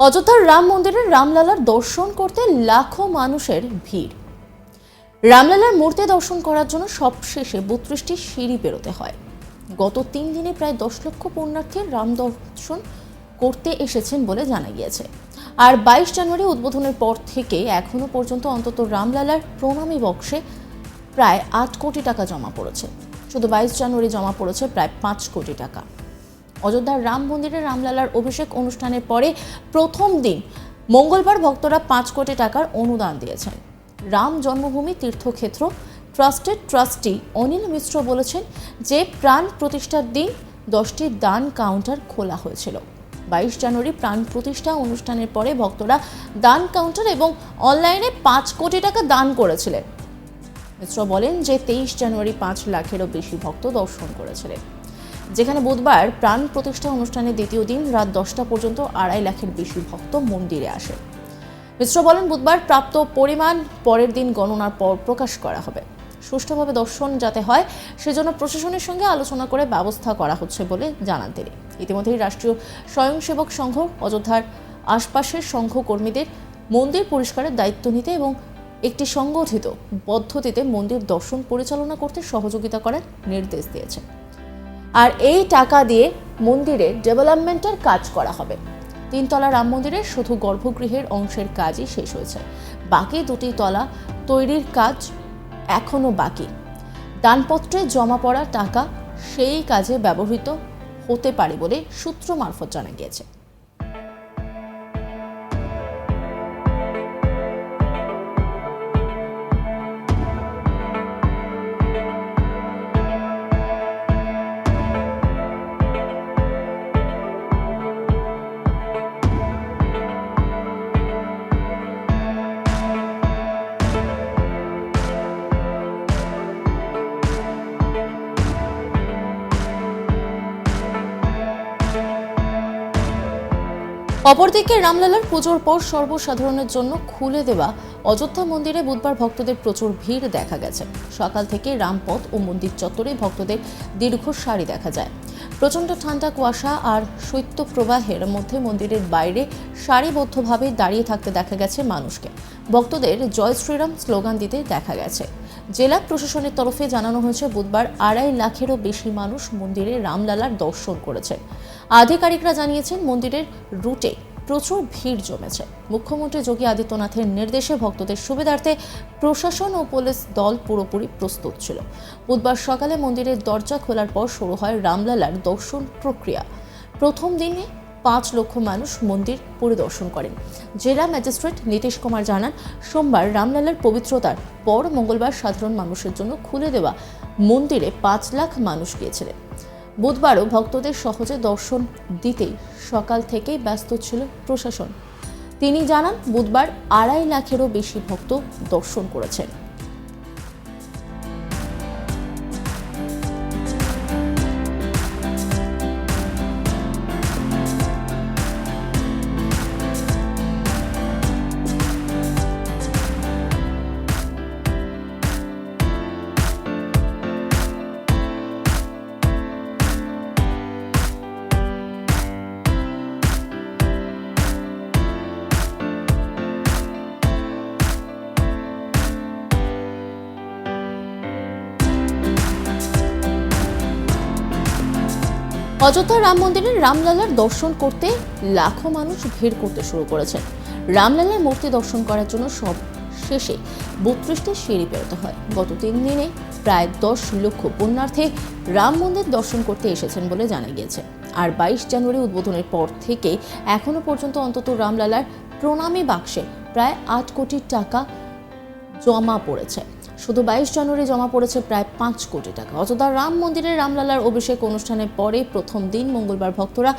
অযোধ্যার রাম মন্দিরের রামলালার দর্শন করতে লাখো মানুষের ভিড়। রামলালার মূর্তি দর্শন করার জন্য সবশেষে বত্রিশটি সিঁড়ি পেরোতে হয়। গত তিন দিনে প্রায় দশ লক্ষ পুণ্যার্থী রাম দর্শন করতে এসেছেন বলে জানা গিয়েছে। আর বাইশ জানুয়ারি উদ্বোধনের পর থেকে এখনও পর্যন্ত অন্তত রামলালার প্রণামী বক্সে প্রায় আট কোটি টাকা জমা পড়েছে। শুধু বাইশ জানুয়ারি জমা পড়েছে প্রায় পাঁচ কোটি টাকা। অযোধ্যার রাম মন্দিরে রামলালার অভিষেক অনুষ্ঠানের পরে প্রথম দিন মঙ্গলবার ভক্তরা পাঁচ কোটি টাকার অনুদান দিয়েছেন। রাম জন্মভূমি তীর্থক্ষেত্র ট্রাস্টেড ট্রাস্টি অনিল মিশ্র বলেছেন যে প্রাণ প্রতিষ্ঠার দিন দশটি দান কাউন্টার খোলা হয়েছিল। বাইশ জানুয়ারি প্রাণ প্রতিষ্ঠা অনুষ্ঠানের পরে ভক্তরা দান কাউন্টার এবং অনলাইনে পাঁচ কোটি টাকা দান করেছিলেন। মিশ্র বলেন যে তেইশ জানুয়ারি পাঁচ লাখেরও বেশি ভক্ত দর্শন করেছিলেন। যেখানে বুধবার প্রাণ প্রতিষ্ঠা অনুষ্ঠানের দ্বিতীয় দিন রাত দশটা পর্যন্ত আড়াই লাখের বেশি ভক্ত মন্দিরে আসে। মিশ্র বলেন, বুধবার প্রাপ্ত পরিমাণ পরের দিন গণনার পর প্রকাশ করা হবে। সুষ্ঠুভাবে দর্শন যাতে হয়, সেজন্য প্রশাসনের সঙ্গে আলোচনা করে ব্যবস্থা করা হচ্ছে বলে জানান তিনি। ইতিমধ্যেই রাষ্ট্রীয় স্বয়ংসেবক সংঘ, অযোধ্যার আশপাশের সংঘ কর্মীদের মন্দির পরিষ্কারের দায়িত্ব নিতে এবং একটি সংগঠিত পদ্ধতিতে মন্দির দর্শন পরিচালনা করতে সহযোগিতা করার নির্দেশ দিয়েছে আর এই টাকা দিয়ে মন্দিরে ডেভেলপমেন্টের কাজ করা হবে। তিনতলা রাম মন্দিরে শুধু গর্ভগৃহের অংশের কাজই শেষ হয়েছে। বাকি দুটি তলা তৈরির কাজ এখনও বাকি। দানপত্রে জমা পড়া টাকা সেই কাজে ব্যবহৃত হতে পারে বলে সূত্র মারফত জানা গিয়েছে। অপরদিকে রামলালার পুজোর পর সর্বসাধারণের জন্য খুলে দেওয়া অযোধ্যা মন্দিরে বুধবার ভক্তদের প্রচুর ভিড় দেখা গেছে। সকাল থেকে রামপথ ও মন্দির চত্বরে ভক্তদের দীর্ঘ সারি দেখা যায়। প্রচণ্ড ঠান্ডা, কুয়াশা আর শৈত্য প্রবাহের মধ্যে মন্দিরের বাইরে সারিবদ্ধভাবে দাঁড়িয়ে থাকতে দেখা গেছে মানুষকে। ভক্তদের জয় শ্রীরাম স্লোগান দিতে দেখা গেছে। জেলা প্রশাসনের তরফে জানানো হয়েছে, বুধবার আড়াই লাখেরও বেশি মানুষ মন্দিরে রামলালার দর্শন করেছে। আধিকারিকরা জানিয়েছেন, মন্দিরের রুটে প্রচুর ভিড় জমেছে। মুখ্যমন্ত্রী যোগী আদিত্যনাথের নির্দেশে ভক্তদের সুবিধার্থে প্রশাসন ও পুলিশ দল পুরোপুরি প্রস্তুত ছিল। বুধবার সকালে মন্দিরের দরজা খোলার পর শুরু হয় রামলালার দর্শন প্রক্রিয়া। প্রথম দিনে পাঁচ লক্ষ মানুষ মন্দির পরিদর্শন করেন। জেলা ম্যাজিস্ট্রেট নীতিশ কুমার জানান, সোমবার রামলালার পবিত্রতার পর মঙ্গলবার সাধারণ মানুষের জন্য খুলে দেওয়া মন্দিরে পাঁচ লাখ মানুষ গিয়েছিলেন। বুধবারও ভক্তদের সহজে দর্শন দিতে সকাল থেকেই ব্যস্ত ছিল প্রশাসন। তিনি জানান, বুধবার আড়াই লাখেরও বেশি ভক্ত দর্শন করেছেন। অযোধ্যা রাম মন্দিরের রামলালার দর্শন করতে লাখো মানুষ ভিড় করতে শুরু করেছেন রামলালার মূর্তি দর্শন করার জন্য সব শেষে বত্রিশটি সিঁড়ি পেরোতে হয়। গত তিন দিনে প্রায় দশ লক্ষ পুণ্যার্থী রাম মন্দির দর্শন করতে এসেছেন বলে জানা গিয়েছে। আর বাইশ জানুয়ারি উদ্বোধনের পর থেকে এখনও পর্যন্ত অন্তত রামলালার প্রণামী বাক্সে প্রায় আট কোটি টাকা জমা পড়েছে। শুধু বাইশ জানুয়ারি জমা পড়েছে প্রায় পাঁচ কোটি টাকা। অযোধ্যা রাম মন্দিরের রামলালার অভিষেক অনুষ্ঠানের পরে প্রথম দিন মঙ্গলবার ভক্তরা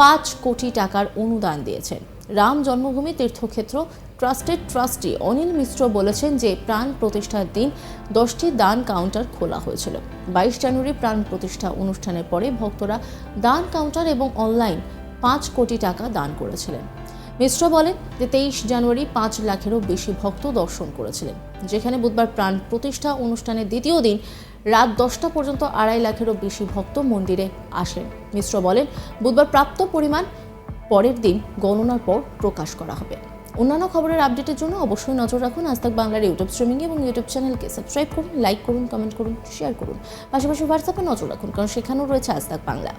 পাঁচ কোটি টাকার অনুদান দিয়েছেন। রাম জন্মভূমি তীর্থক্ষেত্র ট্রাস্টেড ট্রাস্টি অনিল মিশ্র বলেছেন যে প্রাণ প্রতিষ্ঠার দিন দশটি দান কাউন্টার খোলা হয়েছিল। বাইশ জানুয়ারি প্রাণ প্রতিষ্ঠা অনুষ্ঠানের পরে ভক্তরা দান কাউন্টার এবং অনলাইন পাঁচ কোটি টাকা দান করেছিলেন। মিশ্র বলেন যে তেইশ জানুয়ারি পাঁচ লাখেরও বেশি ভক্ত দর্শন করেছিলেন, যেখানে বুধবার প্রাণ প্রতিষ্ঠা অনুষ্ঠানের দ্বিতীয় দিন রাত দশটা পর্যন্ত আড়াই লাখেরও বেশি ভক্ত মন্দিরে আসেন। মিশ্র বলেন, বুধবার প্রাপ্ত পরিমাণ পরের দিন গণনার পর প্রকাশ করা হবে। অন্যান্য খবরের আপডেটের জন্য অবশ্যই নজর রাখুন আজ বাংলার ইউটিউব স্ট্রিমিং এবং ইউটিউব চ্যানেলকে সাবস্ক্রাইব করুন, লাইক করুন, কমেন্ট করুন, শেয়ার করুন। পাশাপাশি হোয়াটসঅ্যাপে নজর রাখুন, কারণ সেখানেও রয়েছে আজতাক বাংলা।